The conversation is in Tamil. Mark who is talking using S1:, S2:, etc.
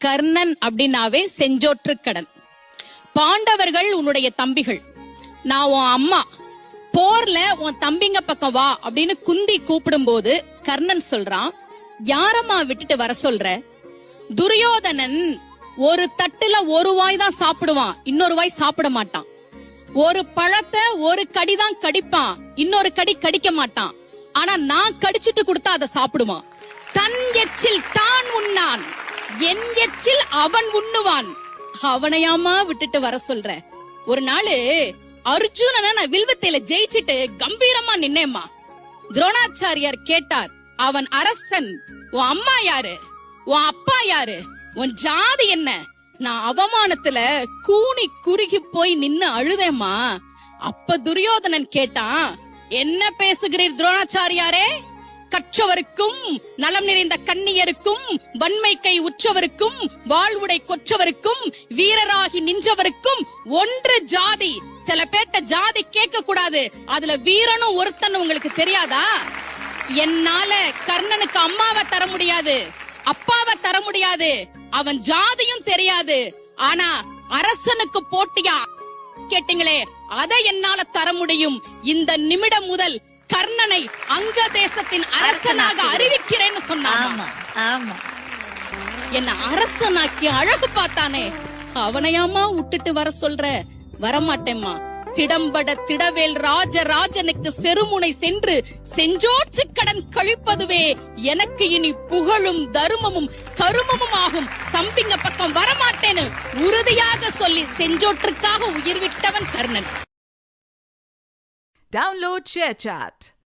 S1: கர்ணன் அப்படின்னாவே செஞ்சோற்றுக்கடன். பாண்டவர்கள் உன்னுடைய தம்பிகள். நான் உன் அம்மா. போர்ல உன் தம்பிங்க பக்கம் வா அப்படின்னு குந்தி கூப்பிடும் போது கர்ணன் சொல்றான் யாரம்மா விட்டுட்டு வர சொல்ற? துரியோதனன் ஒரு தட்டுல ஒரு வாய் தான் சாப்பிடுவான் இன்னொரு வாய் சாப்பிட மாட்டான். ஒரு பழத்தை ஒரு கடிதான் கடிப்பான் இன்னொரு கடி கடிக்க மாட்டான். ஆனா நான் கடிச்சிட்டு கொடுத்தா அதை சாப்பிடுவான். தன் எச்சில் தான் உண்ணான். என் எச்சில் அவன் உண்ணுவான். அவனையாமா விட்டுட்டு வர சொல்ற ஒரு நாளு அர்ஜுனனை நான் வில்வத்தையில ஜெயிச்சிட்டு கம்பீரமா நின்னேம்மா. துரோணாச்சாரியார் கேட்டார் அவன் அரசன் உன் அம்மா யாரு? உன் அப்பா யாரு? உன் ஜாதி என்ன? நான் அவமானத்துல கூனி குறுகி போய் நின்னு அழுதேம்மா. அப்ப துரியோதனன் கேட்டான் என்ன பேசுகிறீர் துரோணாச்சாரியாரே? கற்றவருக்கும் நலம் நிறைந்த கண்ணியருக்கும் வன்மை கை உற்றவருக்கும் வாழ்வுடை கொற்றவருக்கும் வீரராகி நின்றவருக்கும் ஒன்று ஜாதி. சில பேர்ட்ட ஜாதி கேட்க கூடாது அதுல வீரனும் ஒருத்தன் உங்களுக்கு தெரியாதா? என்னால கர்ணனுக்கு அம்மாவை தர முடியாது. அப்பாவை தர முடியாது. அவன் ஜாதியும் தெரியாது. ஆனா அரசனுக்கு போட்டியா? கேட்டீங்களே அதை என்னால தர முடியும். இந்த நிமிடம் முதல் கர்ணனை அங்க தேசத்தின் அரசனாக அறிவிக்கிறேன்னு
S2: ஆமா
S1: என்ன அரசனாக்கி அழகு பார்த்தானே? அவனையாமா விட்டுட்டு வர சொல்ற. வரமாட்டேம்மா. திடம்பட திடவேல் ராஜராஜனுக்கு செருமுனை சென்று செஞ்சோற்று கடன் கழிப்பதுவே எனக்கு இனி புகழும் தருமமும் கருமமும் ஆகும். தம்பிங்க பக்கம் வரமாட்டேன்னு உறுதியாக சொல்லி செஞ்சோற்றுக்காக உயிர் விட்டவன் கர்ணன்.
S3: Download ShareChat.